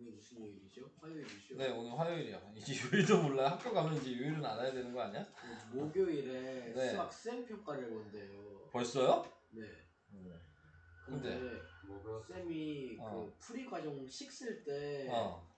오늘 무슨 요일이죠? 화요일이죠? 네 오늘 화요일이야. 이제 요일도 몰라. 학교 가면 이제 요일은 알아야 되는 거 아니야? 그 목요일에 네. 수학 쌤 평가를 본대요. 벌써요? 네. 근데 근데 뭐 배웠어? 쌤이 어. 그 풀이 과정 식쓸때 어.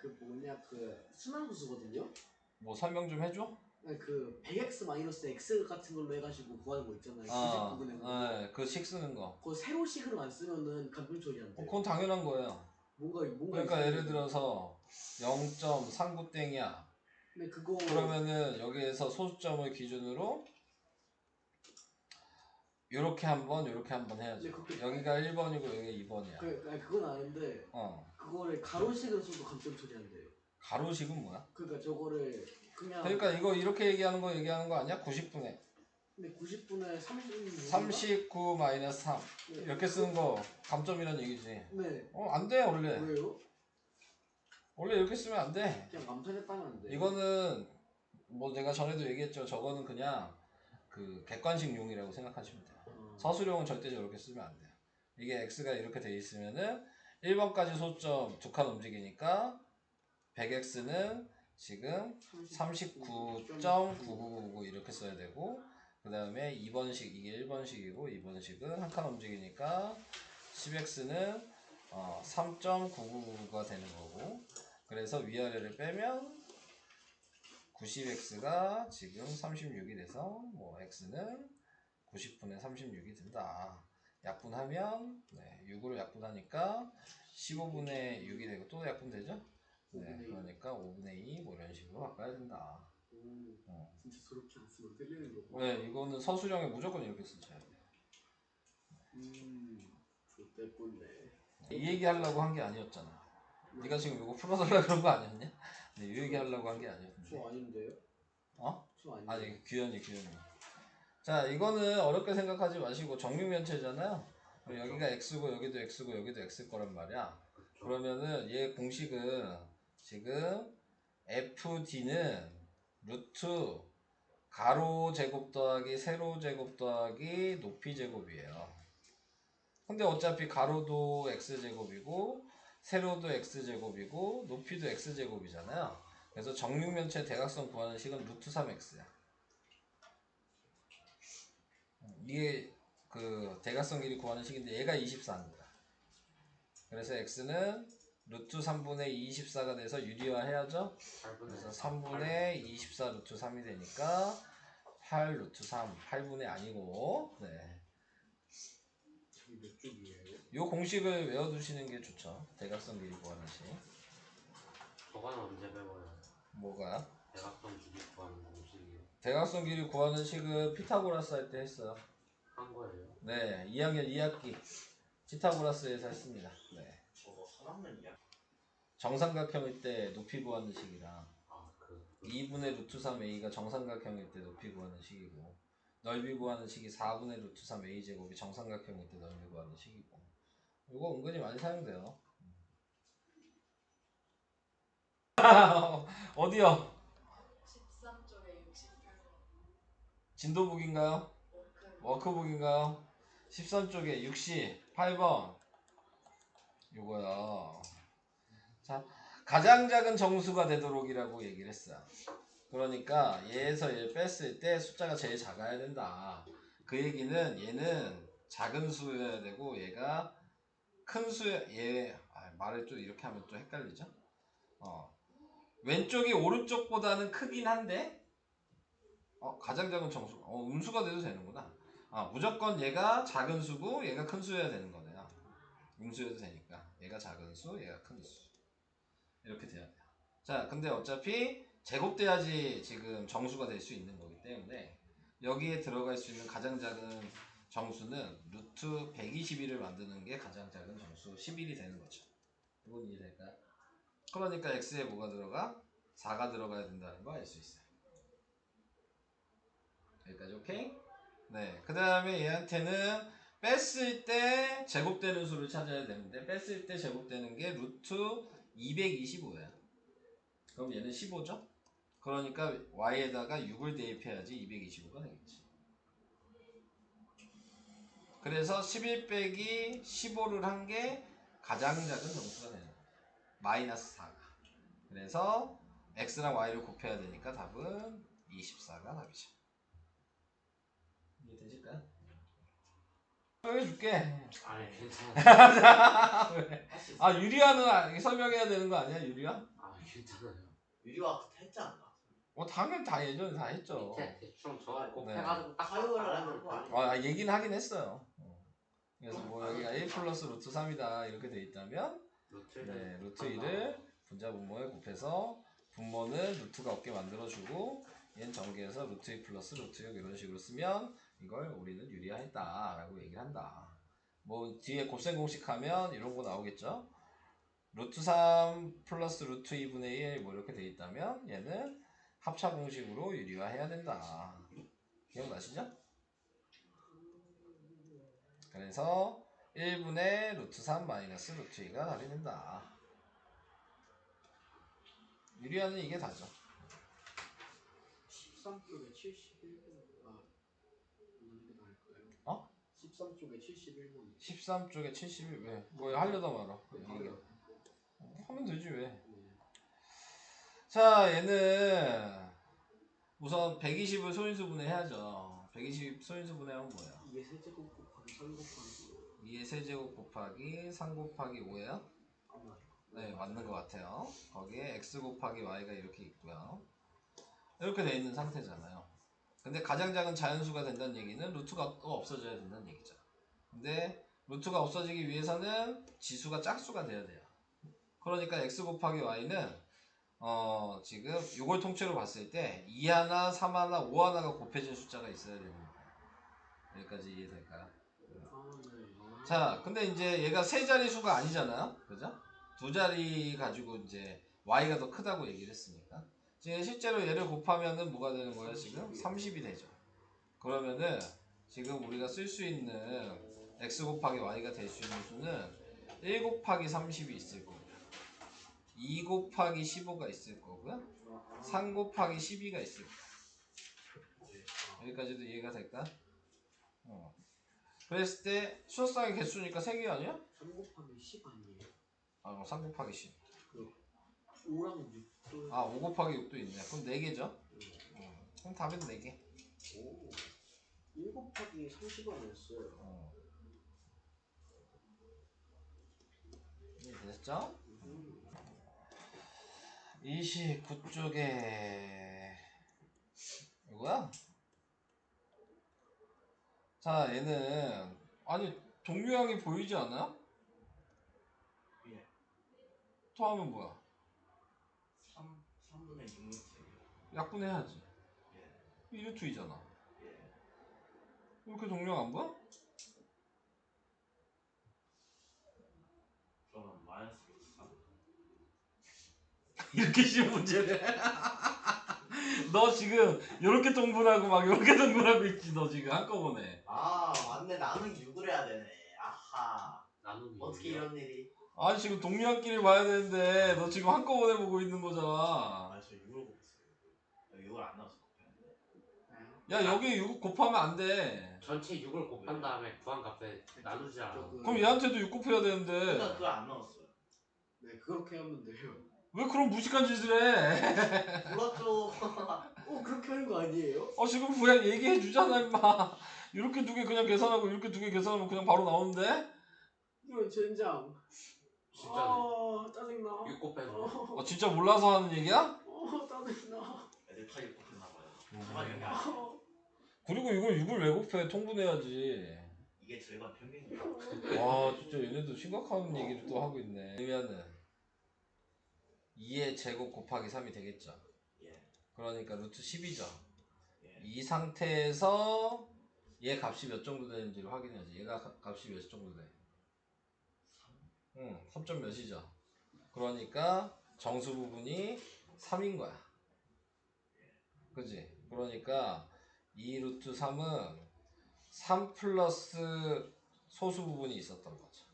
그 뭐냐 그 순환수거든요. 뭐 설명 좀 해줘? 그 100x 마이너스 x 같은 걸로 해가지고 구하는 거 있잖아요. 어. 99분의 거. 네, 그 식 쓰는 거. 그거 세로 식으로 안 쓰면은 처리 안 어, 돼. 그건 당연한 거예요. 뭔가 뭔가 그러니까 예를 돼. 들어서 0.39 땡이야. 근데 그거 그러면은 여기에서 소수점을 기준으로 요렇게 한번 요렇게 한번 해야죠. 네, 그렇게- 여기가 1번이고 여기가 2번이야. 그 아니, 그건 아는데 어. 그거를 가로식으로 써도 처리 안 돼요. 가로식은 뭐야? 그러니까 저거를 그냥 그러니까 이거 이렇게 얘기하는 거 얘기하는 거 아니야? 90분에 근데 90분에 30 39 마이너스 3 네. 이렇게 쓰는 거 감점이란 얘기지. 네. 어, 안 돼, 원래. 왜요? 원래 이렇게 쓰면 안 돼. 그냥 돼. 이거는 뭐 제가 전에도 얘기했죠. 저거는 그냥 그 객관식용이라고 생각하시면 돼요. 어. 서술형은 절대 저렇게 쓰면 안 돼요. 이게 x가 이렇게 돼 있으면은 1번까지 소점 두 칸 움직이니까 100x는 지금 39.9999 이렇게 써야 되고 그 다음에 2번식 이게 1번식이고 2번식은 한 칸 움직이니까 10x는 어, 3.999가 되는 거고 그래서 위아래를 빼면 90x가 지금 36이 돼서 뭐 x는 90분의 36이 된다. 약분하면 네, 6으로 약분하니까 15분의 6이 되고 또 약분되죠? 네, 5분의 2. 그러니까 5분의 2 뭐 이런 식으로 바꿔야 된다. 오, 어. 진짜 저렇게 안 쓰면 틀리는 거. 네, 이거는 서술형에 무조건 이렇게 쓰셔야 돼요. 음, 좋대 뻔네. 이 얘기 하려고 한 게 아니었잖아. 네가 지금 이거 풀어달라 그런 거 아니었냐? 네, 이 얘기 하려고 한 게 아니었는데. 저 아닌데요? 어? 저 아닌데. 아니 규현이 규현이. 자 이거는 어렵게 생각하지 마시고 정육면체잖아요. 그럼 여기가 x고 여기도 x고 여기도 x일 거란 말이야. 그렇죠. 그러면은 얘 공식은 지금 fd는 루트 가로 제곱 더하기 세로 제곱 더하기 높이 제곱이에요. 근데 어차피 가로도 x 제곱이고 세로도 x 제곱이고 높이도 x 제곱이잖아요. 그래서 정육면체 대각선 구하는 식은 루트 3x야. 이게 그 대각선 길이 구하는 식인데 얘가 24입니다. 그래서 x는 루트 3분의 24가 돼서 유리화 해야죠. 8분의 그래서 3분의 24 루트 3이 되니까 8 루트 3 8분의 아니고 네. 요 공식을 외워두시는 게 좋죠. 대각선 길이 구하는 식. 저거는 언제 배워요? 뭐가? 대각선 주기 구하는 공식이요. 대각선 길이 구하는 식은 피타고라스 할 때 했어요. 한 거예요? 네, 2학년 2학기 피타고라스에서 했습니다. 네. 정삼각형일 때 높이 구하는 식이랑 아, 그, 그 2분의 루트 3a가 정삼각형일 때 높이 구하는 식이고 넓이 구하는 식이 4분의 루트 3a 제곱이 정삼각형일 때 넓이 구하는 식이고 이거 은근히 많이 사용돼요. 어디요? 13쪽에 68번 진도북인가요? 워크 워크북인가요? 13쪽에 68번 요거요. 자 가장 작은 정수가 되도록이라고 얘기를 했어요 그러니까 얘에서 얘를 뺐을 때 숫자가 제일 작아야 된다. 그 얘기는 얘는 작은 수여야 되고 얘가 큰 수여 얘 아, 말을 좀 이렇게 하면 또 헷갈리죠? 어. 왼쪽이 오른쪽보다는 크긴 한데 어 가장 작은 정수 어 음수가 돼도 되는구나. 아, 무조건 얘가 작은 수고 얘가 큰 수여야 되는 거네요. 음수여도 되니까 얘가 작은 수, 얘가 큰 수. 이렇게 돼야 돼요. 자, 근데 어차피 제곱돼야지 지금 정수가 될 수 있는 거기 때문에 여기에 들어갈 수 있는 가장 작은 정수는 루트 121을 만드는 게 가장 작은 정수 11이 되는 거죠. 이건 이해될까요? 그러니까 x에 뭐가 들어가? 4가 들어가야 된다는 거 알 수 있어요. 여기까지 오케이? 네, 그 다음에 얘한테는 뺐을 때 제곱되는 수를 찾아야 되는데 뺐을 때 제곱되는 게 루트 225야. 그럼 얘는 15죠? 그러니까 y에다가 6을 대입해야지 225가 되겠지. 그래서 11 빼기 15를 한 게 가장 작은 정수가 되는 거야. 마이너스 4가. 그래서 x랑 y를 곱해야 되니까 답은 24가 답이죠. 이해되실까요? 설명해줄게. 아니 괜찮아요. 할수 있어. 아 유리아는 아- 설명해야 되는 거 아니야 유리아? 아 괜찮아요. 유리와 했지 않나? 어 당연히 다 예전에 다 했죠. 밑에 대충 저거 네. 곱해가지고 딱 사용을 하는 거 돼요. 아 얘기는 하긴 했어요. 어. 그래서 뭐 여기가 1 플러스 루트 3이다 이렇게 돼 있다면 루트를 네, 루트 1을 분자 분모에 곱해서 분모는 루트가 없게 만들어주고 얘는 전개해서 루트 2 플러스 루트 6 이런 식으로 쓰면 이걸 우리는 유리화했다라고 얘기를 한다. 뭐 뒤에 곱셈 공식 하면 이런 거 나오겠죠. 루트 3 플러스 루트 2분의 1 뭐 이렇게 돼 있다면 얘는 합차 공식으로 유리화해야 된다. 기억나시죠? 그래서 1분의 루트 3 마이너스 루트 2가 답이 된다. 유리화는 이게 다죠. 13쪽에 71번. 아, 있는 게 나을까요? 어? 13쪽에 71번. 13쪽에 71 왜? 뭐 하려다 말아. 이게. 하면 되지 왜? 자 얘는 우선 120을 소인수분해 해야죠. 120 소인수분해하면 뭐예요? 이게 세제곱 곱하기 3 곱하기 2의 세제곱 곱하기 3 곱하기 5예요? 아마 네 맞는 것 같아요. 거기에 x 곱하기 y가 이렇게 있고요. 이렇게 돼 있는 상태잖아요. 근데 가장 작은 자연수가 된다는 얘기는 루트가 또 없어져야 된다는 얘기죠. 근데 루트가 없어지기 위해서는 지수가 짝수가 돼야 돼요. 그러니까 x 곱하기 y는 어 지금 이걸 통째로 봤을 때 2 하나, 3 하나, 5 하나가 곱해진 숫자가 있어야 되는 거예요. 여기까지 이해될까요? 자, 근데 이제 얘가 세 자리 수가 아니잖아요. 그죠? 두 자리 가지고 이제 y가 더 크다고 얘기를 했으니까. 지금 실제로 얘를 곱하면은 뭐가 되는 거예요, 지금? 30이 되죠. 그러면은 지금 우리가 쓸 수 있는 x 곱하기 y가 될 수 있는 수는 1 곱하기 30이 있을 거고요. 2 곱하기 15가 있을 거고요. 3 곱하기 12가 있을 거예요. 여기까지도 이해가 될까? 어. 그랬을 때 수학상의 개수니까 3개 아니야? 3 곱하기 10 아니에요? 아, 그럼 3 곱하기 10. 5랑 6도 아, 5 곱하기 6도 있네. 그럼 4개죠? 그럼 답은 4개. 오. 1 곱하기 30은 아니었어요. 어. 됐죠? 음. 29쪽에 이거야? 자, 얘는 아니 동류항이 보이지 않아요? 예. 토하면 뭐야? 3, 3분의 6루트. 약분해야지. 예. 1루트이잖아. 예. 이렇게 동류항 안 보여? 그러면 마이너스 루트 3. 이렇게 쉬운 문제를. 너 지금 이렇게 동분하고 막 이렇게 동분하고 있지 너 지금 한꺼번에. 아, 맞네. 나는 6을 해야 되네. 아하. 나누기 어떻게? 이런 일이? 아니 지금 동류항끼리 봐야 되는데 너 지금 한꺼번에 보고 있는 거잖아. 아, 저 6을 곱했어요. 6을 안 곱했는데. 야 여기 6 곱하면 안 돼. 전체 6을 곱한 다음에 구한 값에 나누지 않아. 저 그- 그럼 얘한테도 6 곱해야 되는데 그걸 안 넣었어요. 네, 그렇게 하면 돼요. 왜 그런 무식한 짓을 해? 몰랐죠. 어, 그렇게 하는 거 아니에요? 어 지금 그냥 얘기해 주잖아 임마. 이렇게 두 개 그냥 계산하고 이렇게 두 개 계산하면 그냥 바로 나오는데? 이건 젠장. 진짜네. 아, 짜증나. 6 곱해서 어 진짜 몰라서 하는 얘기야? 어, 짜증나. 타입 곱했나 봐요. 음. 아, 그리고 이걸 6을 왜 곱해? 통분해야지. 이게 저희가 평균이에요. 와 진짜 얘네도 심각한 얘기를 또 하고 있네 그러면은 2의 제곱 곱하기 3이 되겠죠 예. 그러니까 루트 10이죠 예. 이 상태에서 얘 값이 몇 정도 되는지를 확인해야지 얘가 가- 값이 몇 정도 돼 응, 3점 몇이죠 그러니까 정수 부분이 3인 거야 그지 그러니까 2 루트 3은 3 플러스 소수 부분이 있었던 거죠.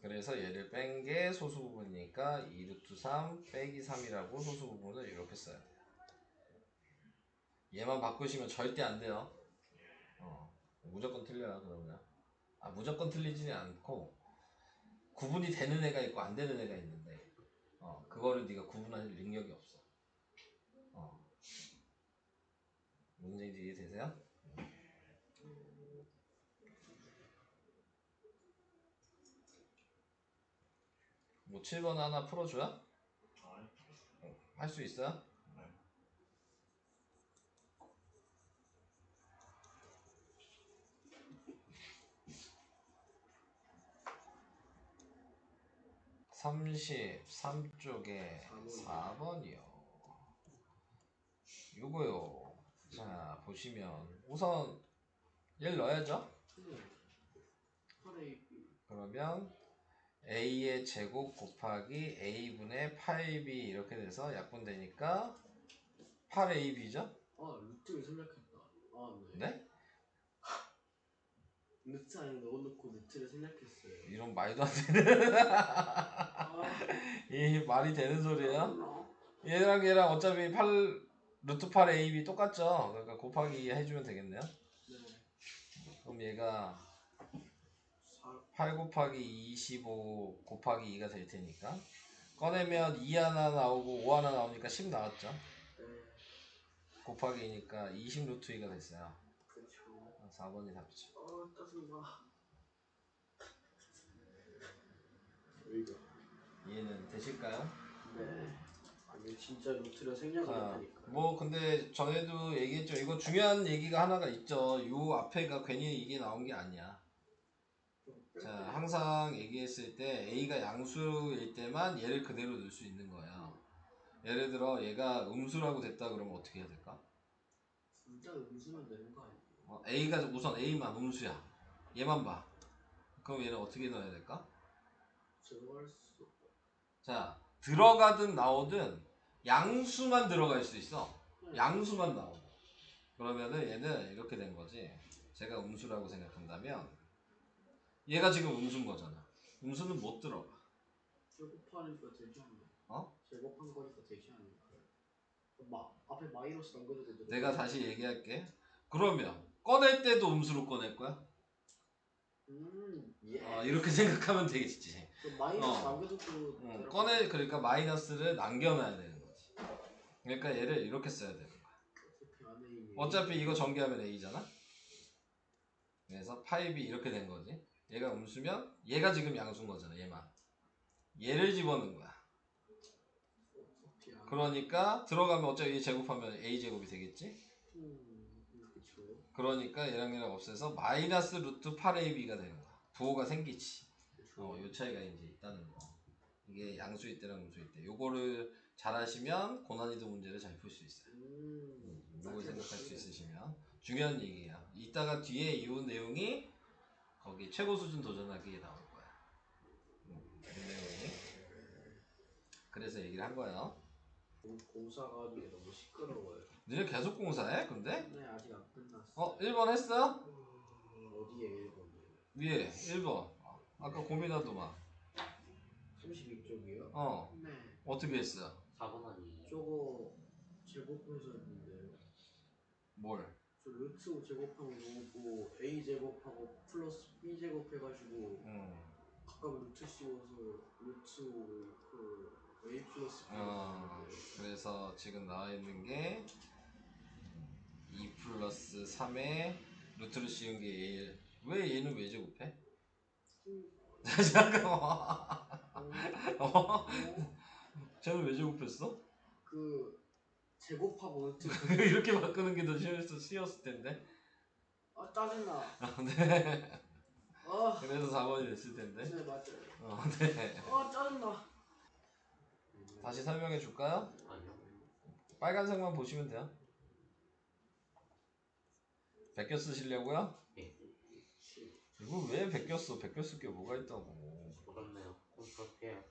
그래서 얘를 뺀 게 소수 부분이니까 2 루트 3 빼기 3이라고 소수 부분을 이렇게 써야 돼요. 얘만 바꾸시면 절대 안 돼요. 어, 무조건 틀려요 그러면. 아 무조건 틀리지는 않고 구분이 되는 애가 있고 안 되는 애가 있는데 어 그거를 네가 구분할 능력이 없어 어 문제인지 이해되세요? 뭐 7번 하나 풀어줘야? 할 수 있어요? 네. 삼십삼 쪽에 4번이요. 요거요. 자, 보시면 우선 1 넣어야죠. 네. 8AB 그러면 a의 제곱 곱하기 a분의 8b 이렇게 돼서 약분되니까 8ab죠? 아 루트를 생략했다 아네 네? 루트 안에 넣어놓고 루트를 생략했어요 이런 말도 안 되는 아 이 말이 되는 소리예요? 얘랑 얘랑 어차피 8 루트 8 ab 똑같죠? 그러니까 곱하기 2 해주면 되겠네요. 네. 그럼 얘가 4, 8 곱하기 25 곱하기 2가 될 테니까. 꺼내면 2 하나 나오고 5 하나 나오니까 10 나왔죠? 네. 곱하기 2니까 20 루트 2가 됐어요. 그쵸 4번이 답이죠. 아 짜증나 여기가 이해는 되실까요? 네 아니 진짜 생략을 자, 했다니까 뭐 근데 전에도 얘기했죠 이거 중요한 얘기가 하나가 있죠 요 앞에가 괜히 이게 나온 게 아니야 자 항상 얘기했을 때 A가 양수일 때만 얘를 그대로 넣을 수 있는 거예요 예를 들어 얘가 음수라고 됐다 그러면 어떻게 해야 될까? 진짜 웃으면 되는 거 아니에요 어, A가 우선 A만 음수야. 얘만 봐. 그럼 얘는 어떻게 넣어야 될까? 들어갈 수 없고 자, 들어가든 나오든 양수만 들어갈 수 있어. 양수만 나오고. 그러면은 얘는 이렇게 된 거지. 제가 음수라고 생각한다면 얘가 지금 음수인 거잖아. 음수는 못 들어가. 제곱하니까 되지 않나요? 어? 제곱한 거니까 되지 않을까요? 마, 앞에 마이너스 남겨도 되죠 내가 다시 얘기할게. 그러면 꺼낼 때도 음수로 꺼낼 거야? 음, 예. 어, 이렇게 생각하면 되겠지. 그 마이너스 어. 남겨두고 응, 꺼내 그러니까 마이너스를 남겨놔야 되는 거지. 그러니까 얘를 이렇게 써야 되는 거야. 어차피 이거 전개하면 a잖아. 그래서 8b 이렇게 된 거지. 얘가 음수면 얘가 지금 양수인 거잖아. 얘만. 얘를 집어넣은 거야. 그러니까 들어가면 어차피 얘 제곱하면 a 제곱이 되겠지. 음, 그러니까 얘랑 얘랑 없애서 마이너스 루트 8ab가 되는 거야. 부호가 생기지. 어, 요 차이가 이제 있다는 거. 이게 양수일 때랑 음수일 때. 요거를 잘 하시면 고난이도 문제를 잘 풀 수 있어요. 음, 이걸 생각할 수 있으시면 중요한 얘기야. 이따가 뒤에 이 내용이 거기 최고 수준 도전하기에 나올 거야. 음, 이 내용이. 그래서 얘기를 한 거예요. 공- 공사가 너무 시끄러워요 니네 계속 공사해? 근데? 네 아직 안 끝났어 어, 1번 했어? 어디에 1번이에요? 위에 1번. 아까 고민하더만. 32쪽이요? 어, 네 어떻게 했어? 4번 아니에요. 저거 제곱해서 했는데 뭘? 저 루트 제곱하고 놓고 a 제곱하고 플러스 b 제곱 해가지고 음. 가끔 루트 씌워서 루트 그 a 플러스 b 어, 그래서 지금 나와 있는 게 2 플러스 3에 루트를 씌운 게 1. 왜 얘는 왜 제곱해? 잠깐만. 어? 쟤는 왜 제곱했어? 그 제곱하고 루트 이렇게 바꾸는 게 더 쉬웠을, 쉬웠을 텐데. 아 짜증나 아, 네. 아 그래서 4번이 됐을 텐데. 네 맞아요 어, 네. 아 짜증나 다시 설명해 줄까요? 아니요. 빨간색만 보시면 돼요. 베껴 쓰시려고요? 예. 이거 왜 베꼈어? 쓸게 뭐가 있다고. 그럼 그렇게 해요.